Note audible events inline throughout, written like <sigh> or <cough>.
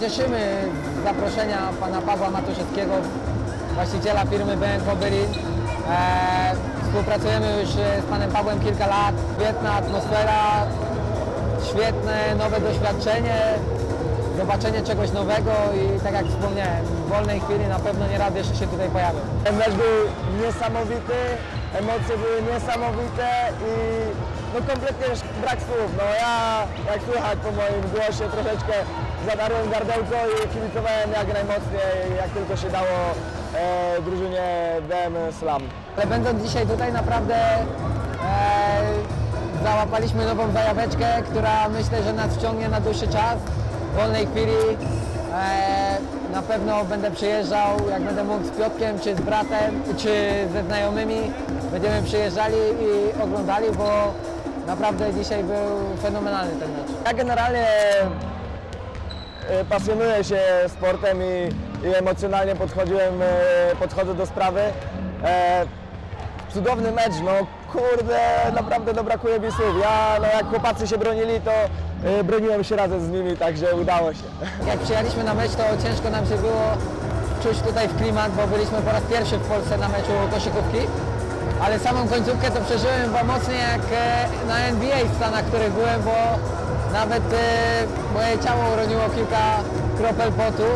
cieszymy z zaproszenia pana Pawła Matuszewskiego, właściciela firmy BNK Berlin. E, współpracujemy już e, z panem Pawłem kilka lat. Świetna atmosfera, świetne nowe doświadczenie, zobaczenie czegoś nowego i tak jak wspomniałem, w wolnej chwili na pewno nie raz jeszcze się tutaj pojawię. Ten mecz był niesamowity, emocje były niesamowite i no kompletnie brak słów. No ja, jak słychać po moim głosie, troszeczkę zadarłem gardełko i kibicowałem jak najmocniej, jak tylko się dało e, drużynie BM Slam. Ale będąc dzisiaj tutaj naprawdę e, załapaliśmy nową zajaweczkę, która myślę, że nas wciągnie na dłuższy czas. W wolnej chwili e, na pewno będę przyjeżdżał, jak będę mógł z Piotkiem, czy z bratem, czy ze znajomymi. Będziemy przyjeżdżali i oglądali, bo naprawdę dzisiaj był fenomenalny ten mecz. Ja generalnie e, pasjonuję się sportem i, i emocjonalnie podchodziłem, e, podchodzę do sprawy. E, cudowny mecz, no kurde, naprawdę no brakuje mi słów. Ja, no jak chłopacy się bronili, to broniłem się razem z nimi, także udało się. <laughs> Jak przyjechaliśmy na mecz, to ciężko nam się było czuć tutaj w klimat, bo byliśmy po raz pierwszy w Polsce na meczu koszykówki. Ale samą końcówkę to przeżyłem chyba mocniej jak e, na NBA w Stanach, w których byłem, bo nawet e, moje ciało uroniło kilka kropel potu.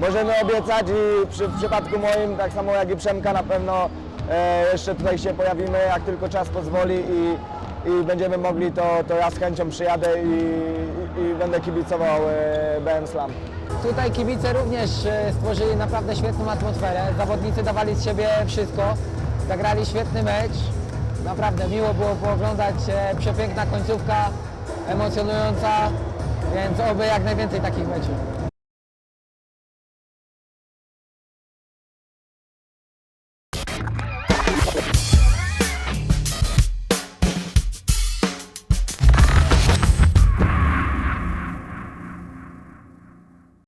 Możemy obiecać i przy, w przypadku moim, tak samo jak i Przemka, na pewno e, jeszcze tutaj się pojawimy, jak tylko czas pozwoli i, i będziemy mogli, to, to ja z chęcią przyjadę i, i, i będę kibicował e, BM Slam. Tutaj kibice również e, stworzyli naprawdę świetną atmosferę. Zawodnicy dawali z siebie wszystko. Zagrali świetny mecz. Naprawdę miło było pooglądać. e, Przepiękna końcówka, emocjonująca. Więc oby jak najwięcej takich meczów.